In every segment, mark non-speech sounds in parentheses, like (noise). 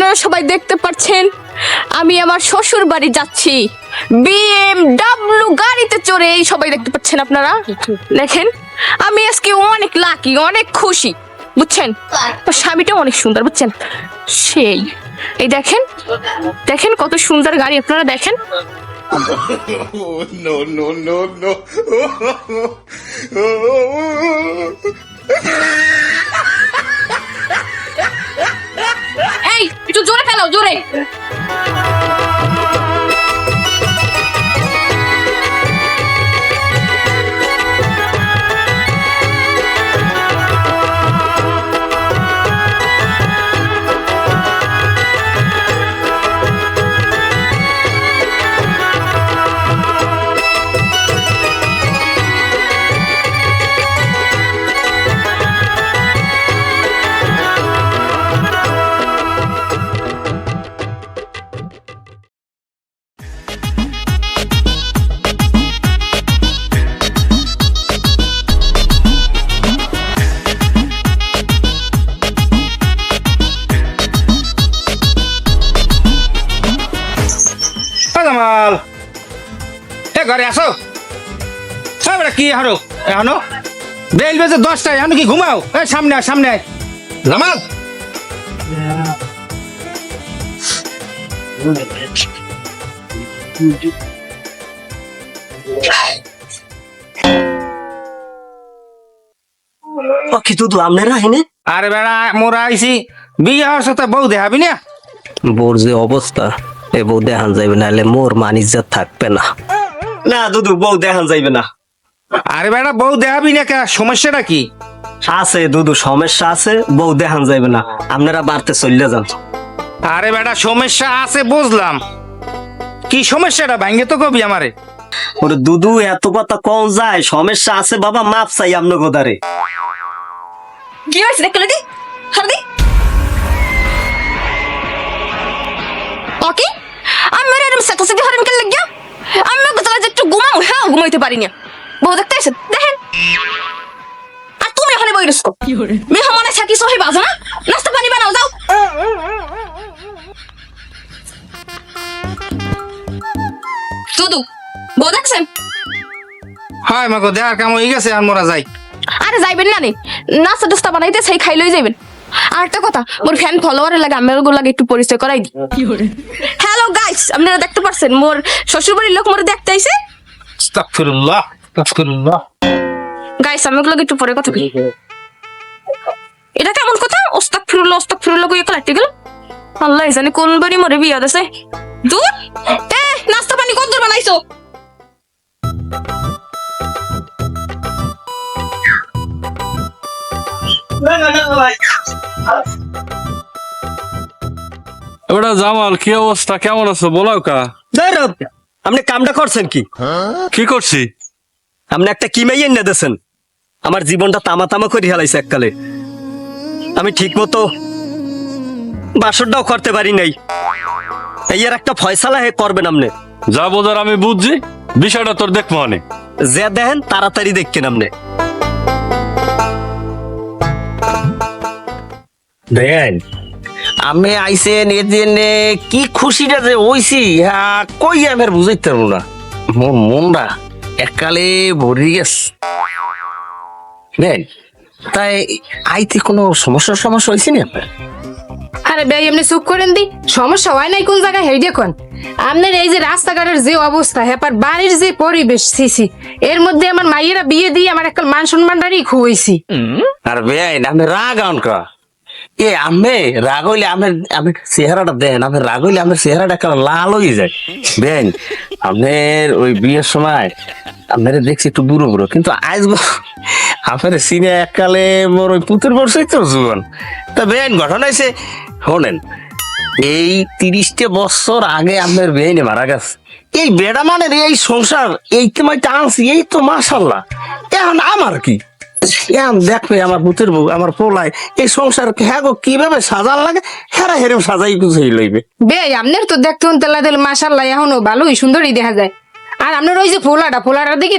আপনারা সবাই দেখতে পাচ্ছেন আমি আমার শ্বশুর বাড়ি যাচ্ছি। বিএমডব্লিউ গাড়িতে চড়ে এই সবাই দেখতে পাচ্ছেন আপনারা? দেখেন আমি আজকে অনেক লাকি অনেক খুশি বুঝছেন? আমার স্বামীটাও অনেক সুন্দর বুঝছেন? সেই এই দেখেন দেখেন কত সুন্দর গাড়ি আপনারা দেখেন। Oh, no, no, no, no. Bye. হারো। এখনও বেল বেজে দশটায় এখন কি ঘুমাও? এ সামনে আয়, সামনে আয়। জামাল! পক্ষী দুধু আপনারা হেনে আরে বেড়া মোরা আইছি। বিয়ে হওয়ার সাথে বউ দেখাবি না? বোর যে অবস্থা এ বউ দেখান যাইবে না হলে মোর মান ইজ্জত থাকবে না। না দুদু বউ দেখান যাইবে না। আরে বেড়া বউ দেখাবি না কে? সমস্যাটা কি? আছে দুদু সমস্যা আছে বউ দেখান যাইবে না। আপনারা বাড়তে চললে যান। আরে বেটা সমস্যা আছে বুঝলাম। কি সমস্যাটা? ভাঙ্গে তো কবি আমারে। ওরে দুদু এত কথা কম যায় সমস্যা আছে বাবা মাপ চাই গোদারে কি হয়েছে? দেখলে দি হারদি ওকে আমি মেরে এরম সাথে সাথে আমি যে একটু ঘুমাও হ্যাঁ ঘুমাইতে পারি না বউ দেখতে এসে দেখেন। আর তুমি এখানে বই রুস্কো মেহমানে থাকি সহি বাজো না? নাস্তা পানি বানাও যাও। শুধু বউ দেখছেন হয় মাগো কাম হয়ে গেছে আর মোরা যাই আরে যাইবেন না নে? নাস্তা টাস্তা বানাইতে সেই খাইলই যাইবেন। আর একটা কথা মোর ফ্যান ফলোয়ারের লাগে আমার লাগে একটু পরিচয় করাই দি। হ্যালো গাইস আপনারা দেখতে পারছেন মোর শ্বশুর বাড়ির লোক মোরে দেখতে আইছে। আস্তাগফিরুল্লাহ। আস্তাগফিরুল্লাহ গাইস আমি একটু পরে কথা বলি। এটা কেমন কথা? ওস্তাক ফিরুল্লাহ ওস্তাক ফিরুল্লাহ কই কাটতে গেল আল্লাহ জানে কোন বাড়ি মরে বিয়া দেছে। দূর! এ নাস্তা পানি কত দূর বানাইছো? ওটা জামাল কি অবস্থা? কেমন আছো? বলাও কা। আপনি কামটা করছেন কি? কি করছি? আপনি একটা কি মাইয়ে এনে দিয়েছেন। আমার জীবনটা তামা তামা করে হেলাইছে এককালে। আমি ঠিক মতো বাসরটাও করতে পারি নাই। এই এর একটা ফয়সালা হে করবেন আপনি। যা বোঝার আমি বুঝছি বিষয়টা তোর দেখব অনেক যে দেখেন তাড়াতাড়ি দেখছেন আপনি। দেন আমি আইসেন জন্যে কি খুশিটা যে হইছি হ্যাঁ কই আমার বুঝাইতে পারব না। মোর মনটা এককালে ভরে গেছে। দেন তাই আইতে কোনো সমস্যা সমস্যা হয়েছে না আপনার? আরে ভাই এমনি চুপ করেন দি। সমস্যা হয় নাই কোন জায়গায়? হেই দেখুন আপনার এই যে রাস্তাঘাটের যে অবস্থা হ্যাপার বাড়ির যে পরিবেশ সিসি এর মধ্যে আমার মাইয়েরা বিয়ে দিয়ে আমার একটা মান সম্মানটারই খুঁইছি আর বেআইন আমি রাগ আনকা এ আমি রাগ হইলে আমি চেহারাটা দেন, আমি রাগ হইলে চেহারাটা লাল হয়ে যায়। আপনার ওই বিয়ের সময় আপনার দেখছি একটু বুড়ো বুড়ো, কিন্তু আজ আপনার সিনে এককালে মোর ওই পুতুর বর্ষই তো জীবন। তা বেআইন ঘটনা হয়েছে শোনেন, এই তিরিশটা বছর আগে আপনার বেআইনে মারা গেছে। এই বেড়া মানে এই সংসার, এই তোমায় আনছি এই তো মাসাল্লাহ এখন আমার কি? দেখবে আমার বউ, আমার এই সংসার হ্যাঁ গো, কীভাবে সাজার লাগে? হেরা হেরেম সাজাই লইবে। বে আপনার তো দেখতে তেলা মাসাল্লাহ এখনও ভালোই সুন্দরই দেখা যায়। আর আপনার ওই যে ফোলাটা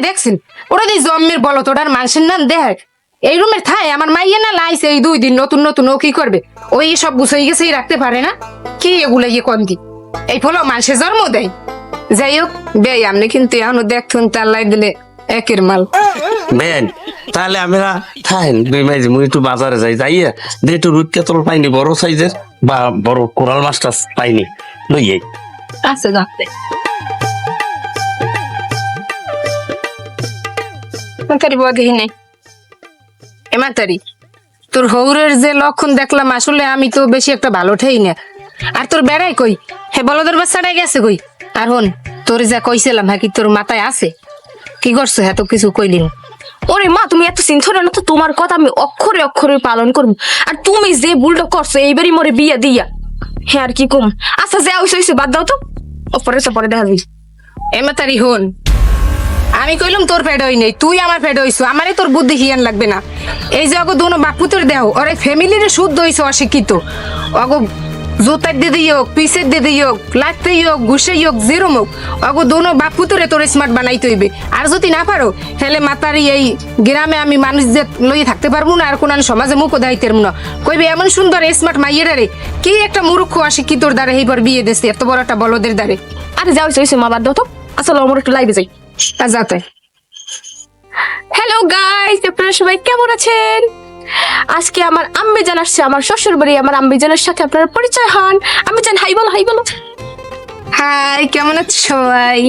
দেখছেন? ওটা দিয়ে জম্মের বলত ওটার মানুষের নাম দেখ এই রুমের থায় আমার মাইয়ে না লাইছে এই দুই দিন, নতুন নতুন, ও কি করবে? ওই সব গুছাই গেছেই রাখতে পারে না? কি এগুলো ইয়ে কন দি? এই ফলো মানুষের জন্ম দেয়। যাই হোক বেই আপনি কিন্তু এখনও দেখুন তার লাই দিলে একের মাল। বেন তাহলে আমরা থাকেন দুই মাইজি মুই একটু বাজারে যাই যাইয়া দিয়ে একটু রুট কেতল পাইনি বড় সাইজের বা বড় কোরাল মাছটা পাইনি লইয়ে আচ্ছা যাতে বুয়া দেখি নাই এ মাতারি তোর হৌরের যে লক্ষণ দেখলাম আসলে আমি তো বেশি একটা ভালো ঠেই না। আর তোর বেড়াই কই? হে বলদের বাচ্চাটাই গেছে কই? আর হন তোর যা কইছিলাম হ্যাঁ কি তোর মাথায় আছে? কি করছ হ্যাঁ তো কিছু কইলি ওরে মা তুমি এত চিন্তা না তো তোমার কথা আমি অক্ষরে অক্ষরে পালন করব। আর তুমি যে ভুলটা করছ এইবারই মরে বিয়া দিয়া। হ্যাঁ আর কি কম? আচ্ছা যা হইছে হইছে বাদ দাও তো। ওপরে তো পরে দেখা যাবে এ মাতারি হন আমি কইলাম তোর পেট হই নেই তুই আমার পেট হইছো আমারে তোর বুদ্ধি হিয়ান লাগবে না। এই যে অগো দুনো বাপুতের দেহ ওরে ফ্যামিলির শুদ্ধ হইছে অশিক্ষিত। অগো জুতার দিদি হোক পিসের দিদি হোক লাগতে হোক ঘুষে হোক যেরম হোক অগো দুনো বাপুতরে তোর স্মার্ট বানাইতে হইবে। আর যদি না পারো হেলে মাতারি এই গ্রামে আমি মানুষ যে লইয়ে থাকতে পারব না আর কোন সমাজে মুখও দায়িত্ব না। কইবে এমন সুন্দর স্মার্ট মাইয়েরারে কি একটা মূর্খ আসে কি তোর দ্বারে এইবার বিয়ে দিচ্ছে এত বড় একটা বলদের দ্বারে? আরে যাও হইছে মা বাদ তো। আসলে আমার একটু লাইভে যাই। আর যাতে হ্যালো গাইস আপনারা সবাই কেমন আছেন? আজকে আমার আম্মি জান আসছে আমার শ্বশুর বাড়ি আমার আম্মি জানের সাথে আপনার পরিচয় হন। আমি জান হাই বলো হাই বলো। হাই কেমন আছো সবাই?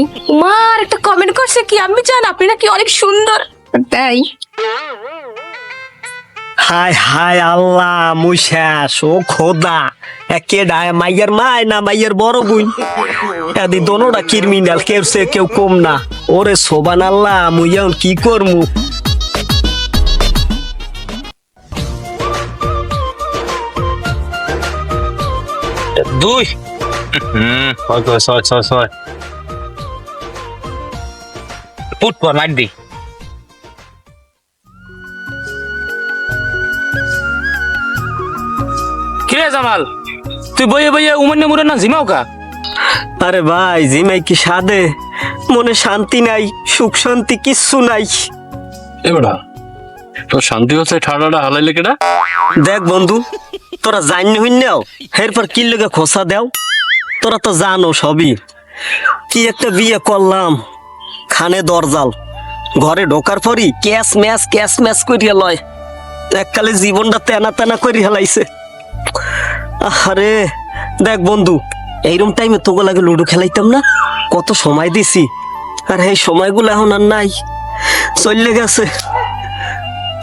মার একটা কমেন্ট করছে কি আম্মি জান আপনি নাকি অনেক সুন্দর। তাই? হায় হায় আল্লাহ মুই শেষ ও খোদা। একে ডায় মাইয়ের মায় না মাইয়ের বড় বুই এদি দোনোটা ক্রিমিনাল কেউ সে কেউ কম না। ওরে সোবান আল্লাহ মুই এখন কি করমু? দুই। হুম করে ছয় ছয় ছয়। পুট পর মার দি। কিরে জামাল তুই বইয়ে বইয়ে উমান্য মুরে না ঝিমাও কা? আরে ভাই জিমাই কি সাদে মনে শান্তি নাই সুখ শান্তি কিচ্ছু নাই। এবারা তোর শান্তি হচ্ছে ঠাডাটা হালাইলে কেটা দেখ বন্ধু তোরা জানি হইনাও এরপর কি লেগে খোসা দেও? তোরা তো জানো সবই। কি একটা বিয়ে করলাম, খানে দরজাল, ঘরে ঢোকার পরই ক্যাশ ম্যাচ ক্যাশ ম্যাচ করিয়া লয়। এককালে জীবনটা তেনা তেনা করি হেলাইছে আরে দেখ বন্ধু এইরকম টাইমে তোকে লাগে লুডো খেলাইতাম না? কত সময় দিছি, আর এই সময়গুলো এখন আর নাই। চললে গেছে।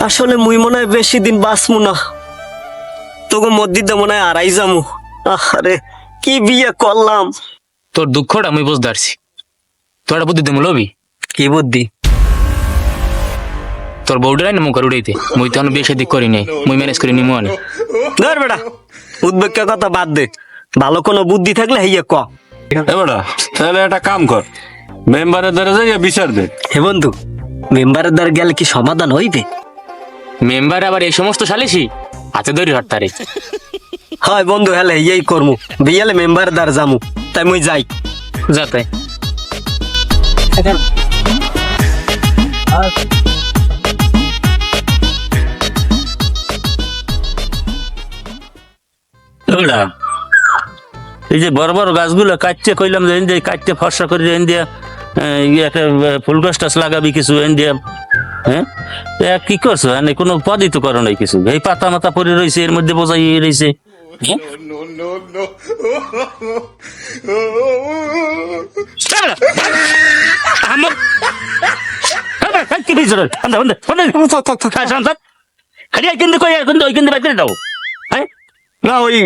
আসলে মুই মনে হয় বেশি দিন বাঁচমু না। তোকে মসজিদে মনে হয় আড়াই যামু আরে কি বিয়ে করলাম? তোর দুঃখটা আমি বুঝতে পারছি। তোর একটা বুদ্ধি দিমু লবি কি বুদ্ধি? তোর বউডারাই না মুখের উড়াইতে মুই তখন বিয়ে শাদি করি নাই। মুই ম্যানেজ করে নিমু আনে ধর বেটা উদ্বেগের কথা বাদ দে। ভালো কোনো বুদ্ধি থাকলে হইয়া ক। এবারা তাহলে একটা কাম কর। মেম্বারের দ্বারা যাই বিচার দে। হে বন্ধু মেম্বারের দ্বার গেলে কি সমাধান হইবে? মেম্বার আবার এই সমস্ত সালিসি? হাতে ধরি হট্টারে (laughs) হয় বন্ধু হেলে এই করমু। বিয়ালে মেম্বারের দ্বার যামু। তাই মুই যাই। যাতে এই যে বড় বড় গাছগুলো কাটতে কইলাম যে এনে কাটতে ফর্সা করে এন দিয়া ইয়ে একটা ফুল গাছ টাছ লাগাবি কিছু এন দিয়া। হ্যাঁ? কি করছ? এনে কোনো পদই তো করো নাই কিছু? এই পাতা মাথা পরে রয়েছে এর মধ্যে বোঝাই রয়েছে হ্যাঁ? হ্যাঁ না ওই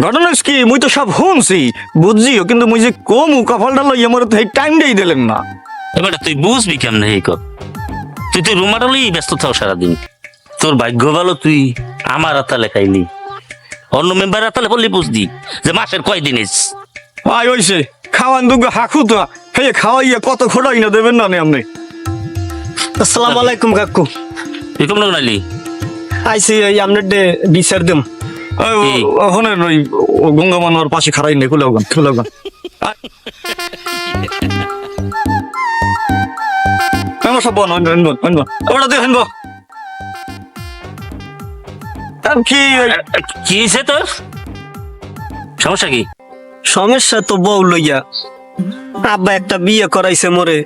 ঘটনা কি মুই তো সব শুনছি বুঝছিও কিন্তু মুই যে কমু কপালটা তো এই টাইম দেই দিলেন না। এবার তুই বুঝবি কেমনে এই কর তুই তুই রুমাটালেই ব্যস্ত থাও সারাদিন। তোর ভাগ্য ভালো তুই আমার আতালে খাইলি। অন্য মেম্বার আতালে বললি বুঝদি যে মাসের কয়দিন এস? আয় হইছে খাওয়ান দুগো হাকু তো হে খাওয়াইয়া কত খোড়াই না দেবেন না আপনি আসসালামু আলাইকুম কাকু। তুই কেমন নাইলি আইসি এই আপনার ডে বিচার দিম? হনের ওই গঙ্গা মানোয়ার পাশে খারাই নেই খুলে হোগান (laughs) আমার সব বন হইন বন ওটা দেখেন বো কি কি হয়েছে তোর সমস্যা কি সমস্যা তো বউ লইয়া আব্বা একটা বিয়ে করাইছে মোরে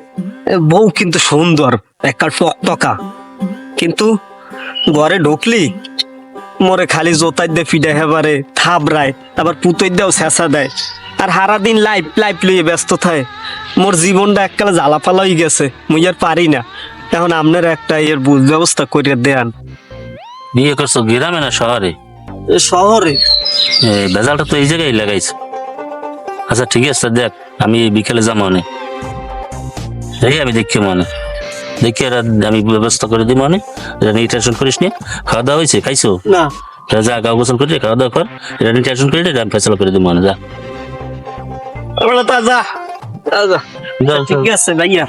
বউ কিন্তু সুন্দর একটা টকা কিন্তু ঘরে ঢুকলি মোরে খালি জোতাই দে ফিডে হেবারে থাবরায় আবার পুতই দেও শেষা দেয় আর হারা দিন লাইফ লাইফ লইয়ে ব্যস্ত থাকে মোর জীবনটা এককালে জ্বালাপালা হয়ে গেছে মুই আর পারি না। এখন আপনার একটা এর বুঝ ব্যবস্থা করে দেন। বিয়ে করছ গ্রামে না শহরে? এ শহরে। বেজালটা তো এই জায়গায় লাগাইছে। আচ্ছা ঠিক আছে দেখ আমি বিকেলে যাব মনে। এই আমি দেখি মনে। দেখি এরা আমি ব্যবস্থা করে দিই মনে। এটা নিয়ে টেনশন করিস নি। খাওয়া দাওয়া হয়েছে? খাইছো? না। যা গাও গোসল করে খাওয়া দাওয়া কর। এটা নিয়ে টেনশন করে আমি ফেসলা করে দিই মনে যা। বলে তা যা। ঠিক আছে ভাইয়া।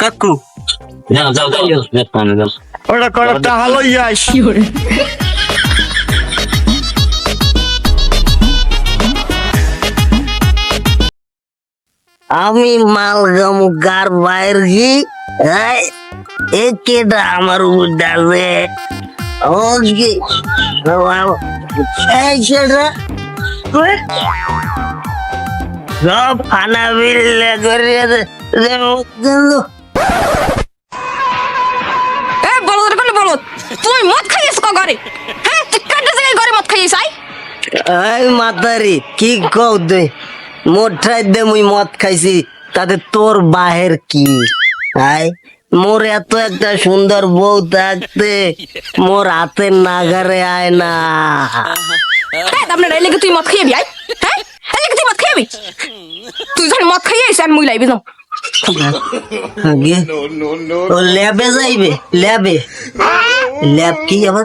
কাকু। যাও যাও। যাও যাও যাও ওটা করে টাকা লইয়া আইস। আমি মালগামু গার বাইর গি এ কেটা আমার উদাসে ওকে এই কেটা সব ফানা বিল্লে করে এ বলদ রে বলদ তুই মদ খাইছিস ক ঘরে? হ্যাঁ তুই কাটে জায়গায় ঘরে মদ খাইছিস আই? এই মাতারি কি কও দে? মোটাই দে মুই মদ খাইছি তাতে তোর বাহের কি? আই মোর এত একটা সুন্দর বউ থাকতে মোর হাতের নাগারে আয় না। আপনার তুই মদ খাইবি আই? হ্যাঁ তুই মদ খাইবি তুই যখন মদ খাইছিস আমি মুই লাইবি যাও আগে। No, no, no. ও ল্যাবে যাইবে ল্যাবে। ল্যাব কি আবার?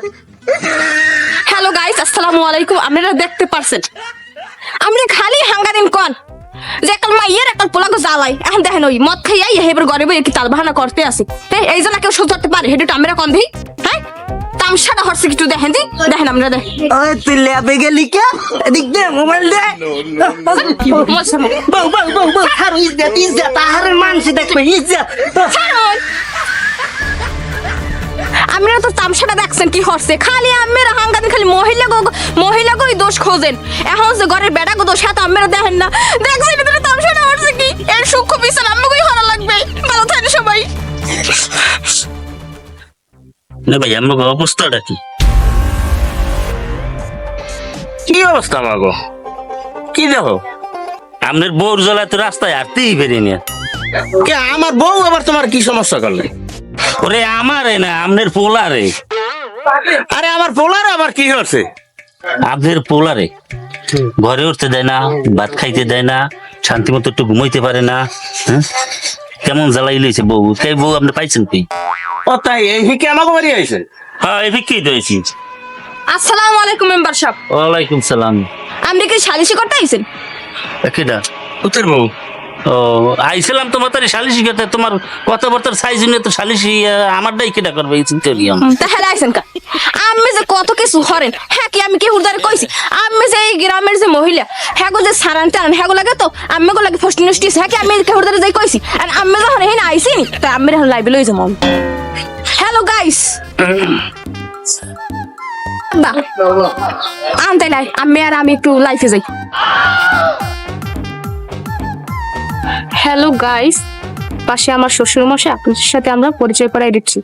হ্যালো গাইস আসসালামু আলাইকুম। আপনারা দেখতে পারছেন? আমরা খালি হাঙ্গারিন কন। যে কাল মাইয়ের একটা জ্বালাই। এখন দেখেন ওই মদ খাইয়াই হেবার ঘরে বই কি তাল বাহানা করতে আসি হ্যাঁ এই জন্য কেউ সহ্য পারে। হেডুটা আমরা কন দিই হ্যাঁ? তামসাটা হরছে কিছু দেখেন দি দেখেন আমরা দেখ ওই তুই ল্যাবে গেলি কে? এদিক দে মোবাইল দে. বউ বউ বউ বউ হারু ইজ্জত ইজ্জত আহারে মানসি দেখবে ইজ্জত। আপনারা তো তামসাটা দেখছেন কি হচ্ছে খালি আমের হাঙ্গাতে খালি মহিলা গো মহিলা গো দোষ খোঁজেন। এখন যে ঘরের বেড়া গো দোষ হাত আমেরা দেখেন না। দেখছেন এটা তামসাটা হচ্ছে কি? এর সূক্ষ্ম বিচার আমাকেই হরা লাগবে। ভালো থাকেন সবাই। না ভাই আমার অবস্থাটা কি? কি অবস্থা আমাগো? কি দেখো? আপনার বউর জ্বলায় তো রাস্তায় হাঁটতেই বেরিয়ে কে আমার বউ আবার তোমার কি সমস্যা করলে? ওরে আমারে না আপনার পোলারে। আরে আমার পোলার আবার কি হচ্ছে আপনার পোলারে। ঘরে উঠতে দেয় না ভাত খাইতে দেয় না শান্তি মতো একটু ঘুমাইতে পারে না হ্যাঁ? কেমন জ্বালাই লইছে বউ? সেই বউ আপনি পাইছেন কি ও তাই এই হিকে আমাকে বাড়ি আইছে হ্যাঁ এ কি আইছি। আসসালামু আলাইকুম মেম্বার সাহেব। ওয়ালাইকুম সালাম। আপনি কি সালিশি করতে আইছেন? কেডা? উত্তর বউ। ও, আইছিলাম তোমার তারি সালিশি করতে তোমার কথাবার্তার সাইজ নিয়ে তো সালিশি আমারটাই কেডা করবে এই চিন্তা আমি। তাহলে আইছেন কা। আমি যে কত কিছু হরেন হ্যাঁ কি আমি কি হুদারে কইছি? আমি যে এই গ্রামের যে মহিলা হ্যাঁ গো যে সারান টান হ্যাঁ গো লাগে তো, আমি গো লাগে ফস্ট নিউজ হ্যাঁ কি আমি কে যাই কইছি? আর আমি যখন হেন আইছি নি তো আমি এখন লাইভে লই যাব। হ্যালো গাইস বা আনতে নাই, আমি আর আমি একটু লাইফে যাই। হ্যালো গাইস পাশে আমার শ্বশুর মশাই আপনাদের সাথে আমরা পরিচয় করাই দিচ্ছি।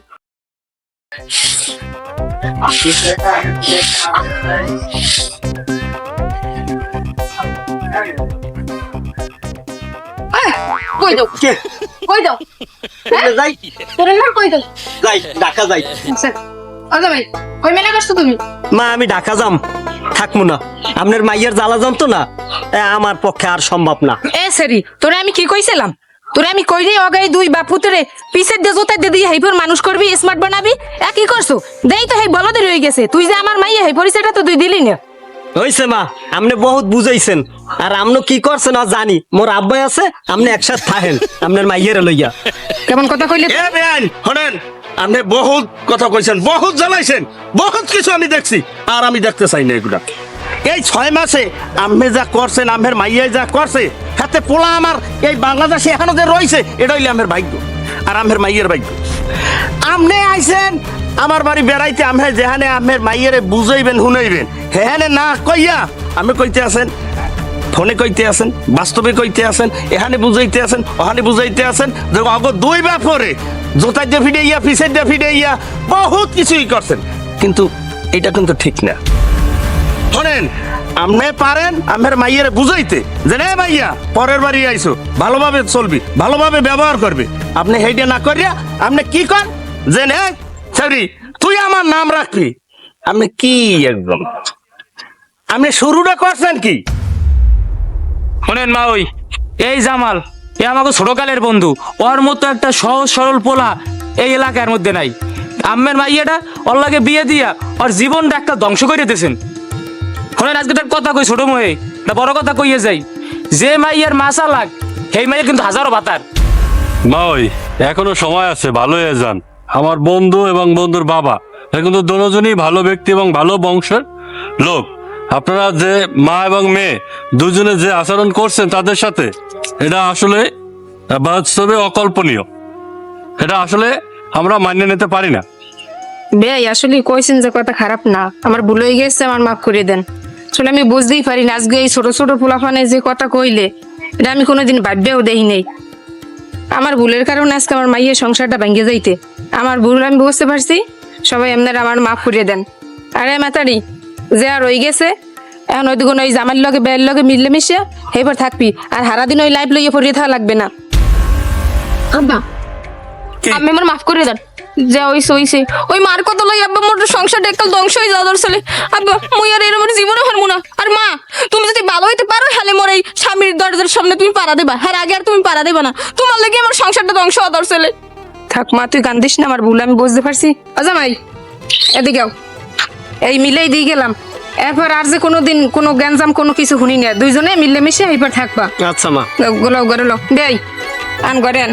কই দাও? কই দাও? যাই। তোর না কই দাও? যাই ঢাকা যাই। আচ্ছা ভাই। কই মেলা করছ তুমি? মা আমি ঢাকা যাম। থাকব না। আপনার মাইয়ের জ্বালা যাম তো না এ, আমার পক্ষে আর সম্ভব না। এ সেরি তোরে আমি কি কইছিলাম? তোরে আমি কই দিই অগাই দুই বাপ পুতরে পিছের দে জোতা দে দিয়ে হেইফর মানুষ করবি স্মার্ট বানাবি? এ কি করছ? দেই তো হেই বলদে রয়ে গেছে। তুই যে আমার মাইয়া হেই পরিচয়টা তো তুই দিলি না। হইছে মা আপনি বহুত বুঝাইছেন। আর আমনো কি করছেন আর জানি। মোর আব্বাই আছে আপনি একসাথে থাকেন আপনার মাইয়ের লইয়া। কেমন কথা কইলে? এ বেআইন শোনেন। আপনি বহুত কথা কইছেন, বহুত জ্বালাইছেন, বহুত কিছু আমি দেখছি, আর আমি দেখতে চাই না এগুলা। এই ছয় মাসে আম্মে যা করছেন আম্মের মাইয়াই যা করছে, হাতে পোলা আমার, এই বাংলাদেশে এখনও যে রয়েছে এটা হইলে আমের ভাগ্য, আর আমের মাইয়ের ভাগ্য। আমনে আইছেন, আমার বাড়ি বেড়াইতে আমে যেখানে আমের মাইয়েরে বুঝাইবেন, শুনাইবেন, হেহানে না কইয়া আমি কইতে আছেন ফোনে কইতে আছেন, বাস্তবে কইতে আছেন এখানে বুঝাইতে আছেন ওখানে বুঝাইতে আছেন অগ দুই ব্যাপারে জোতার দিয়ে ফিরে ইয়া পিসের দিয়ে ফিরে ইয়া বহুত কিছুই করছেন। কিন্তু এটা কিন্তু ঠিক না। শোনেন আপনি পারেন আমার মাইয়ের বুঝাইতে যে রে মাইয়া পরের বাড়ি আইছো, ভালোভাবে চলবি, ভালোভাবে ব্যবহার করবি। আপনি সেইটা না করিয়া আপনি কি কর? যে, নে সরি তুই আমার নাম রাখবি। আপনি কি একদম? আপনি শুরুটা করছেন কি? শোনেন মা ওই, এই জামাল, এ আমাকে ছোটকালের বন্ধু, ওর মতো একটা সহজ সরল পোলা এই এলাকার মধ্যে নাই। আম্মের মাইয়াটা ওর লাগে বিয়ে দিয়া, ওর জীবনটা একটা ধ্বংস করে দিয়েছেন। শোনেন, আজকে তার কথা কই ছোট ময়ে একটা বড় কথা কইয়ে যাই। যে মাইয়ার মাসা লাগ সেই মাইয়ের কিন্তু হাজারো ভাতার মা ওই, এখনও সময় আছে, ভালো হয়ে যান। আমার বন্ধু এবং বন্ধুর বাবা কিন্তু দুজনই ভালো ব্যক্তি এবং ভালো বংশের লোক। আপনারা যে মা এবং মেয়ে দুজনে যে আচরণ করছেন তাদের সাথে, এটা আসলে বাস্তবে অকল্পনীয়। এটা আসলে আমরা মানিয়ে নিতে পারি না। বেয়াই, আসলে কইছেন যে কথা খারাপ না। আমার ভুল হয়ে গেছে, আমার মাফ করে দেন। আসলে আমি বুঝতেই পারি না, আজকে এই ছোট ছোট পোলাফানে যে কথা কইলে, এটা আমি কোনোদিন ভাববেও দেই নেই। আমার ভুলের কারণে আজকে আমার মাইয়ের সংসারটা ভেঙে যাইতে। আমার ভুল আমি বুঝতে পারছি, সবাই আপনারা আমার মাফ করিয়ে দেন। আরে মাতারি যে আর রয়ে গেছে এখন ওই দিকে ওই জামার লগে বেয়ের লগে মিললে মিশে এইবার থাকবি। আর হারা দিন ওই লাইফ লইয়ে পড়িয়ে থাকা লাগবে না। আব্বা আমি আমার মাফ করে দেন। যা হইছে হইছে। ওই মার কত লই আব্বা মোর সংসারটা একদম ধ্বংস হয়ে যাওয়া দরছলে আব্বা মুই আর এরকম জীবনে হারমু না। আর মা তুমি যদি ভালো হইতে পারো হলে মোর এই স্বামীর দরজার সামনে তুমি পাড়া দেবা। হ্যাঁ আগে আর তুমি পাড়া দেবা না। তোমার লাগি আমার সংসারটা ধ্বংস হওয়া দরছলে থাক মা তুই কান্দিস না আমার ভুল আমি বুঝতে পারছি। অজামাই এদিকেও এই মিলেই দিয়ে গেলাম। এরপর আর যে কোনো দিন কোনো গ্যাঞ্জাম কোনো কিছু শুনি না। দুইজনে মিলে মিশে এইবার থাকবা। আচ্ছা মা। গোলাও গড়ে লো দেই আন গড়েন আন।